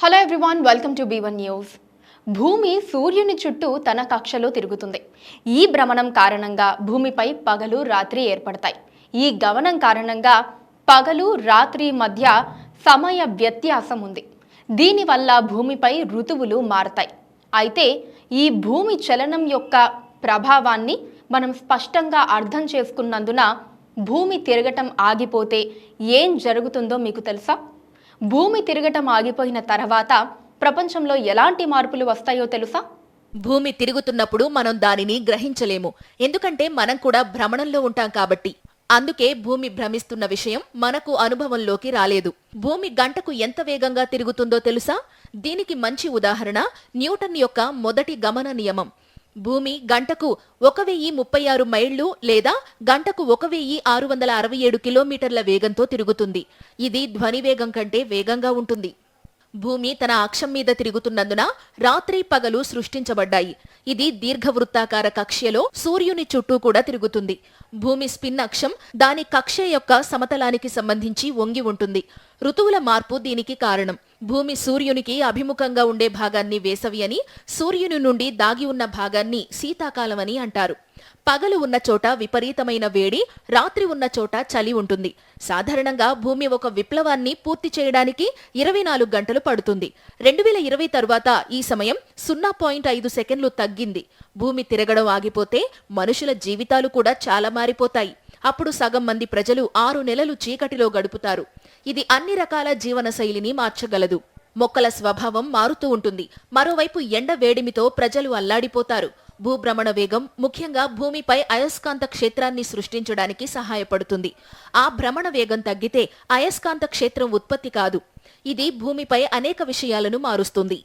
Hello everyone welcome to B one news భూమి సూర్యుని చుట్టూ తన కక్షలో తిరుగుతుంది. ఈ భ్రమణం కారణంగా భూమిపై పగలు రాత్రి ఏర్పడతాయి. ఈ గమనం కారణంగా పగలు రాత్రి మధ్య సమయ వ్యత్యాసం ఉంది. దీనివల్ల భూమిపై ఋతువులు మారతాయి. అయితే ఈ భూమి చలనం యొక్క ప్రభావాన్ని మనం స్పష్టంగా అర్థం చేసుకున్నందున భూమి తిరగటం ఆగిపోతే ఏం జరుగుతుందో మీకు తెలుసా? భూమి తిరగటం ఆగిపోయిన తర్వాత ప్రపంచంలో ఎలాంటి మార్పులు వస్తాయో తెలుసా? భూమి తిరుగుతున్నప్పుడు మనం దానిని గ్రహించలేము. ఎందుకంటే మనం కూడా భ్రమణంలో ఉంటాం కాబట్టి. అందుకే భూమి భ్రమిస్తున్న విషయం మనకు అనుభవంలోకి రాలేదు. భూమి గంటకు ఎంత వేగంగా తిరుగుతుందో తెలుసా? దీనికి మంచి ఉదాహరణ న్యూటన్ యొక్క మొదటి గమన నియమం. భూమి గంటకు ఒక వెయ్యి ముప్పై ఆరు మైళ్ళు లేదా గంటకు ఒక వెయ్యి ఆరు వందల అరవై ఏడు కిలోమీటర్ల వేగంతో తిరుగుతుంది. ఇది ధ్వని వేగం కంటే వేగంగా ఉంటుంది. భూమి తన అక్షం మీద తిరుగుతున్నందున రాత్రి పగలు సృష్టించబడ్డాయి. ఇది దీర్ఘవృత్తాకార కక్ష్యలో సూర్యుని చుట్టూ కూడా తిరుగుతుంది. భూమి స్పిన్ అక్షం దాని కక్ష్య యొక్క సమతలానికి సంబంధించి వంగి ఉంటుంది. ఋతువుల మార్పు దీనికి కారణం. భూమి సూర్యునికి అభిముఖంగా ఉండే భాగాన్ని వేసవి అని సూర్యుని నుండి దాగి ఉన్న భాగాన్ని శీతాకాలం అని అంటారు. పగలు ఉన్న చోట విపరీతమైన వేడి రాత్రి ఉన్న చోట చలి ఉంటుంది. సాధారణంగా భూమి ఒక విప్లవాన్ని పూర్తి చేయడానికి ఇరవై నాలుగు గంటలు పడుతుంది. రెండు వేల ఇరవై తరువాత ఈ సమయం సున్నా పాయింట్ ఐదు సెకండ్లు తగ్గింది. భూమి తిరగడం ఆగిపోతే మనుషుల జీవితాలు కూడా చాలా మారిపోతాయి. అప్పుడు సగం మంది ప్రజలు ఆరు నెలలు చీకటిలో గడుపుతారు. ఇది అన్ని రకాల జీవన శైలిని మార్చగలదు. మొక్కల స్వభావం మారుతూ ఉంటుంది. మరోవైపు ఎండ వేడిమితో ప్రజలు అల్లాడిపోతారు. భూభ్రమణ వేగం ముఖ్యంగా భూమిపై అయస్కాంత క్షేత్రాన్ని సృష్టించడానికి సహాయపడుతుంది. ఆ భ్రమణ వేగం తగ్గితే అయస్కాంత క్షేత్రం ఉత్పత్తి కాదు. ఇది భూమిపై అనేక విషయాలను మారుస్తుంది.